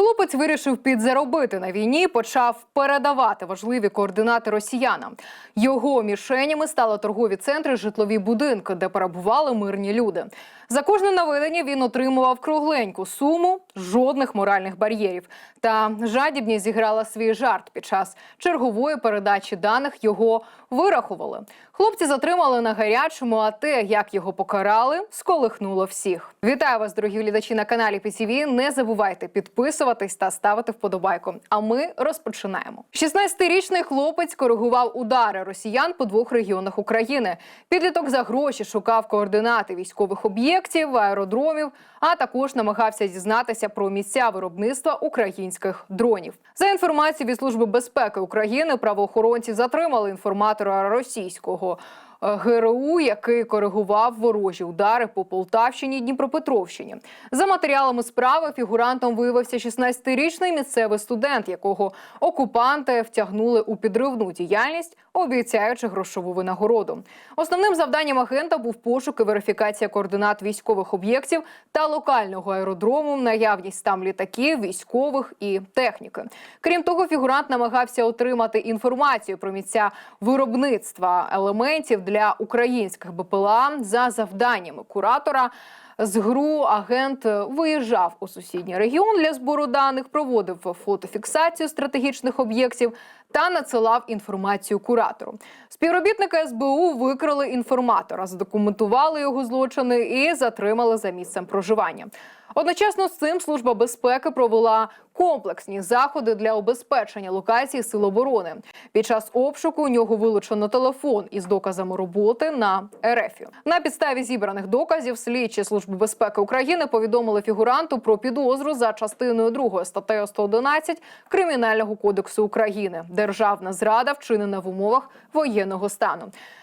Хлопець вирішив підзаробити на війні, почав передавати важливі координати росіянам. Його мішенями стали торгові центри, житлові будинки, де перебували мирні люди. За кожне наведення він отримував кругленьку суму, жодних моральних бар'єрів. Та жадібність зіграла свій жарт під час чергової передачі даних. Його вирахували. Хлопці затримали на гарячому, а те, як його покарали, сколихнуло всіх. Вітаю вас, дорогі глядачі на каналі ПТВ. Не забувайте підписуватись та ставити вподобайку. А ми розпочинаємо. 16-річний хлопець коригував удари росіян по двох регіонах України. Підліток за гроші шукав координати військових об'єктів, аеродромів, а також намагався дізнатися про місця виробництва українських дронів. За інформацією від служби безпеки України, правоохоронці затримали інформатора російського. ГРУ, який коригував ворожі удари по Полтавщині і Дніпропетровщині. За матеріалами справи фігурантом виявився 16-річний місцевий студент, якого окупанти втягнули у підривну діяльність, обіцяючи грошову винагороду. Основним завданням агента був пошук і верифікація координат військових об'єктів та локального аеродрому, наявність там літаків, військових і техніки. Крім того, фігурант намагався отримати інформацію про місця виробництва елементів для українських БПЛА за завданнями куратора. З ГРУ агент виїжджав у сусідній регіон для збору даних, проводив фотофіксацію стратегічних об'єктів та надсилав інформацію куратору. Співробітники СБУ викрили інформатора, задокументували його злочини і затримали за місцем проживання. Одночасно з цим служба безпеки провела комплексні заходи для обезпечення локації Сил оборони. Під час обшуку у нього вилучено телефон із доказами роботи на РФ. На підставі зібраних доказів слідчі служби безпеки України повідомили фігуранту про підозру за частиною 2 статтею 111 Кримінального кодексу України. Державна зрада вчинена в умовах воєнного стану.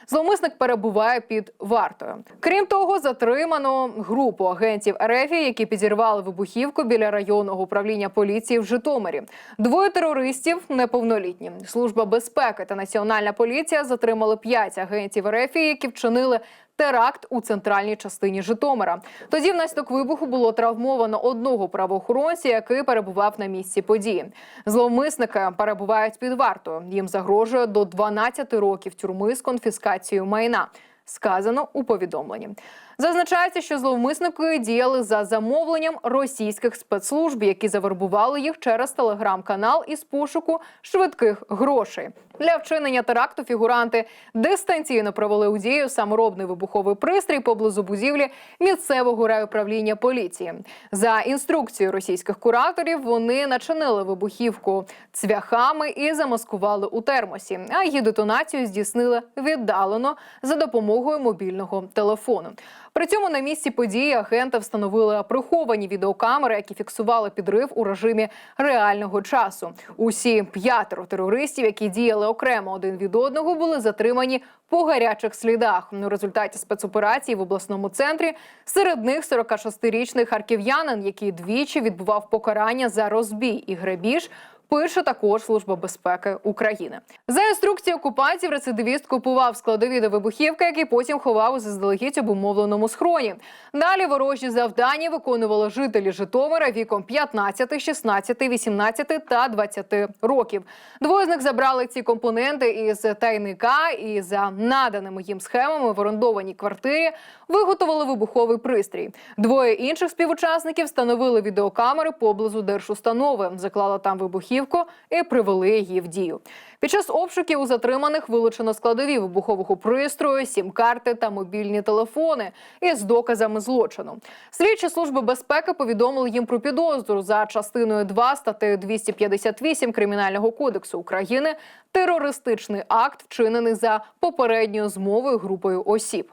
Зловмисник перебуває під вартою. Крім того, затримано групу агентів РФ, які підірвали вибухівку біля районного управління поліції в Житомирі. Двоє терористів неповнолітні. Служба безпеки та національна поліція затримали п'ять агентів РФ, які вчинили теракт у центральній частині Житомира. Тоді внаслідок вибуху було травмовано одного правоохоронця, який перебував на місці події. Зловмисники перебувають під вартою. Їм загрожує до 12 років тюрми з конфіскацією майна. Сказано у повідомленні. Зазначається, що зловмисники діяли за замовленням російських спецслужб, які завербували їх через телеграм-канал із пошуку швидких грошей. Для вчинення теракту фігуранти дистанційно провели у дію саморобний вибуховий пристрій поблизу будівлі місцевого райуправління поліції. За інструкцією російських кураторів вони начинили вибухівку цвяхами і замаскували у термосі. А її детонацію здійснили віддалено за допомогою мобільного телефону. При цьому на місці події агенти встановили приховані відеокамери, які фіксували підрив у режимі реального часу. Усі п'ятеро терористів, які діяли окремо один від одного, були затримані по гарячих слідах. У результаті спецоперації в обласному центрі серед них 46-річний харків'янин, який двічі відбував покарання за розбій і грабіж. Пише також Служба безпеки України. За інструкцією окупантів рецидивіст купував складові до вибухівки, які потім ховав у заздалегідь обумовленому схроні. Далі ворожі завдання виконували жителі Житомира віком 15, 16, 18 та 20 років. Двоє з них забрали ці компоненти із тайника і за наданими їм схемами в орендованій квартирі виготовили вибуховий пристрій. Двоє інших співучасників встановили відеокамери поблизу держустанови, заклали там вибухівку і привели її в дію. Під час обшуків у затриманих вилучено складові вибухового пристрою, сім-карти та мобільні телефони із доказами злочину. Слідчі служби безпеки повідомили їм про підозру за частиною 2 статтею 258 Кримінального кодексу України терористичний акт, вчинений за попередньою змовою групою осіб.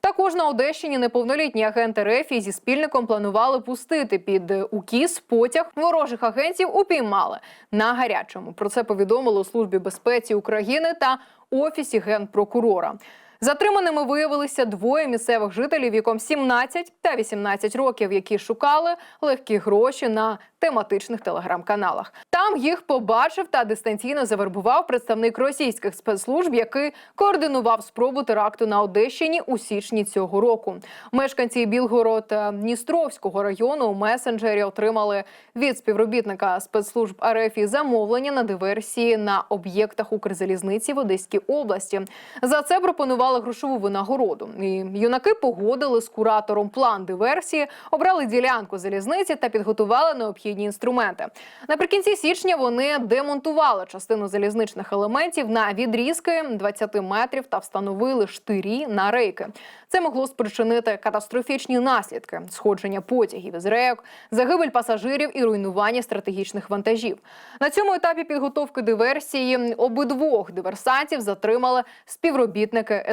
Також на Одещині неповнолітні агенти Рефі зі спільником планували пустити під укіс потяг ворожих агентів. Упіймали на гарячому. Про це повідомили у службі безпеці України та офісі генпрокурора. Затриманими виявилися двоє місцевих жителів віком 17 та 18 років, які шукали легкі гроші на тематичних телеграм-каналах. Там їх побачив та дистанційно завербував представник російських спецслужб, який координував спробу теракту на Одещині у січні цього року. Мешканці Білгород Дністровського району у месенджері отримали від співробітника спецслужб РФ замовлення на диверсії на об'єктах Укрзалізниці в Одеській області. За це пропонували грошову винагороду. І юнаки погодили з куратором план диверсії, обрали ділянку залізниці та підготували необхідні інструменти. Наприкінці січня вони демонтували частину залізничних елементів на відрізки 20 метрів та встановили штирі на рейки. Це могло спричинити катастрофічні наслідки: сходження потягів із рейок, загибель пасажирів і руйнування стратегічних вантажів. На цьому етапі підготовки диверсії обидвох диверсантів затримали співробітники.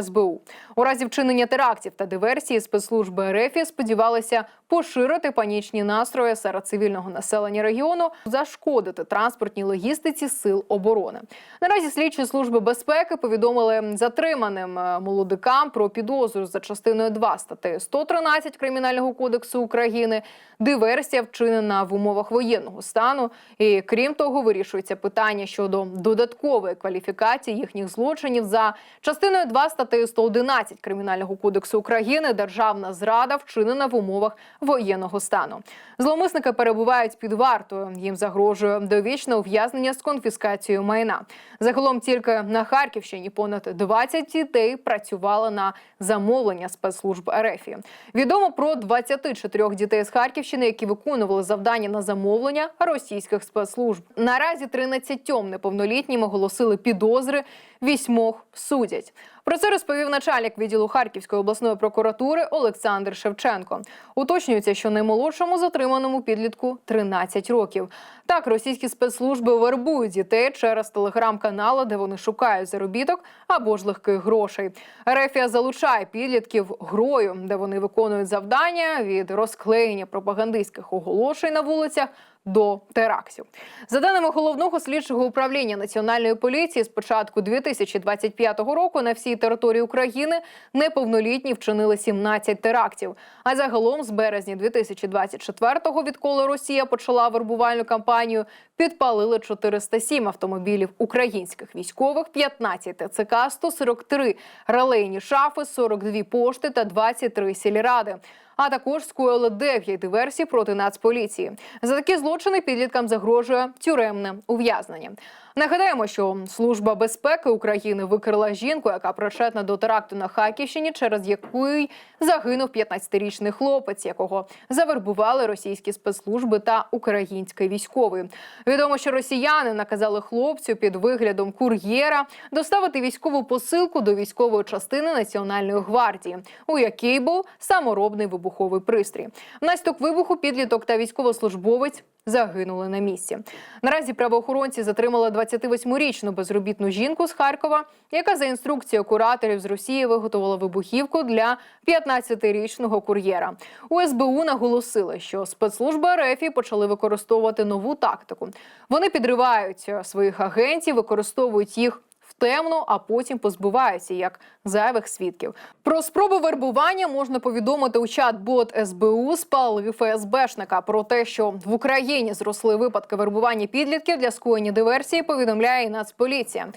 У разі вчинення терактів та диверсії спецслужби РФ сподівалися поширити панічні настрої серед цивільного населення регіону, зашкодити транспортній логістиці сил оборони. Наразі слідчі служби безпеки повідомили затриманим е, молодикам про підозру за частиною 2 статті 113 Кримінального кодексу України. Диверсія вчинена в умовах воєнного стану. І крім того, вирішується питання щодо додаткової кваліфікації їхніх злочинів за частиною 2 статті 111 Кримінального кодексу України. Державна зрада вчинена в умовах воєнного стану. Зловмисники перебувають під вартою. Їм загрожує довічне ув'язнення з конфіскацією майна. Загалом тільки на Харківщині понад 20 дітей працювали на замовлення спецслужб РФ. Відомо про 24 дітей з Харківщини, які виконували завдання на замовлення російських спецслужб. Наразі 13 неповнолітнім оголосили підозри, вісьмох судять. Про це розповів начальник відділу Харківської обласної прокуратури Олександр Шевченко. Уточнюється, що наймолодшому затриманому підлітку 13 років. Так, російські спецслужби вербують дітей через телеграм-канали, де вони шукають заробіток або ж легких грошей. Рефія залучає підлітків грою, де вони виконують завдання від розклеєння пропагандистських оголошень на вулицях до терактів. За даними головного слідчого управління національної поліції, з початку 2025 року на всій території України неповнолітні вчинили 17 терактів. А загалом з березня 2024-го, відколи Росія почала вербувальну кампанію, підпалили 407 автомобілів українських військових, 15 ТЦК, 143 релейні шафи, 42 пошти та 23 сільради а також скоїли 9 диверсій проти нацполіції. За такі злочини підліткам загрожує тюремне ув'язнення. Нагадаємо, що служба безпеки України викрила жінку, яка причетна до теракту на Харківщині, через яку загинув 15-річний хлопець, якого завербували російські спецслужби та український військовий. Відомо, що росіяни наказали хлопцю під виглядом кур'єра доставити військову посилку до військової частини Національної гвардії, у якій був саморобний вибуховий пристрій. Внаслідок вибуху підліток та військовослужбовець загинули на місці. Наразі правоохоронці затримали 28-річну безробітну жінку з Харкова, яка за інструкцією кураторів з Росії виготовила вибухівку для 15-річного кур'єра. У СБУ наголосили, що спецслужби РФ почали використовувати нову тактику. Вони підривають своїх агентів, використовують їх в темну, а потім позбуваються як зайвих свідків. Про спробу вербування можна повідомити у чат-бот СБУ спалив ФСБшника. Про те, що в Україні зросли випадки вербування підлітків для скоєння диверсії, повідомляє і Нацполіція.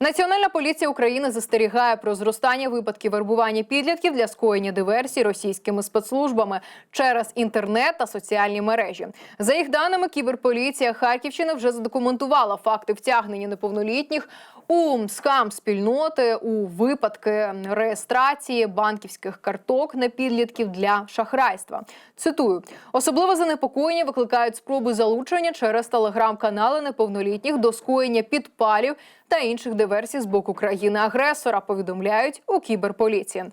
Національна поліція України застерігає про зростання випадків вербування підлітків для скоєння диверсій російськими спецслужбами через інтернет та соціальні мережі. За їх даними, кіберполіція Харківщини вже задокументувала факти втягнення неповнолітніх у скам спільноти у випадки реєстрації банківських карток на підлітків для шахрайства. Цитую особливо занепокоєння викликають спроби залучення через телеграм-канали неповнолітніх до скоєння підпалів та інших диверсій з боку країни-агресора. Повідомляють у кіберполіції.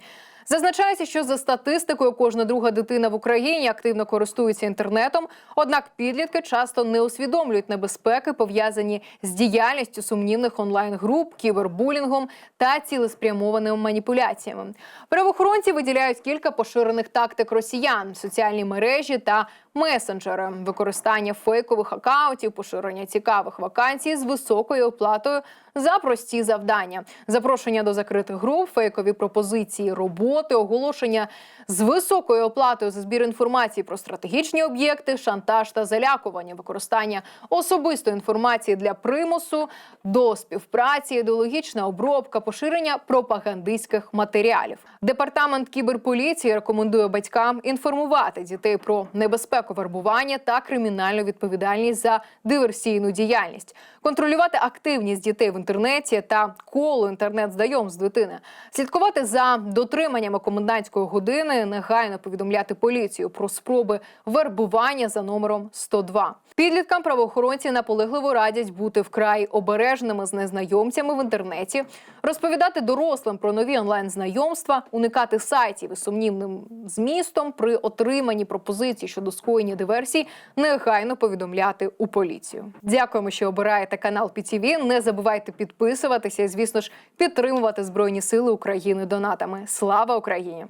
Зазначається, що за статистикою кожна друга дитина в Україні активно користується інтернетом. Однак підлітки часто не усвідомлюють небезпеки, пов'язані з діяльністю сумнівних онлайн-груп, кібербулінгом та цілеспрямованими маніпуляціями. Правоохоронці виділяють кілька поширених тактик росіян, соціальні мережі та месенджери, використання фейкових акаунтів, поширення цікавих вакансій з високою оплатою за прості завдання, запрошення до закритих груп, фейкові пропозиції роботи, оголошення з високою оплатою за збір інформації про стратегічні об'єкти, шантаж та залякування, використання особистої інформації для примусу, до співпраці, ідеологічна обробка, поширення пропагандистських матеріалів. Департамент кіберполіції рекомендує батькам інформувати дітей про небезпеку вербування та кримінальну відповідальність за диверсійну діяльність, контролювати активність дітей в інтернеті та коло інтернет-знайомств дитини, слідкувати за дотриманнями комендантської години, негайно повідомляти поліцію про спроби вербування за номером 102. Підліткам правоохоронці наполегливо радять бути вкрай обережними з незнайомцями в інтернеті, розповідати дорослим про нові онлайн-знайомства, уникати сайтів із сумнівним змістом при отриманні пропозицій щодо скоєння диверсій, негайно повідомляти у поліцію. Дякуємо, що обираєте канал PTV. Не забувайте підписуватися і, звісно ж, підтримувати Збройні Сили України донатами. Слава Україні!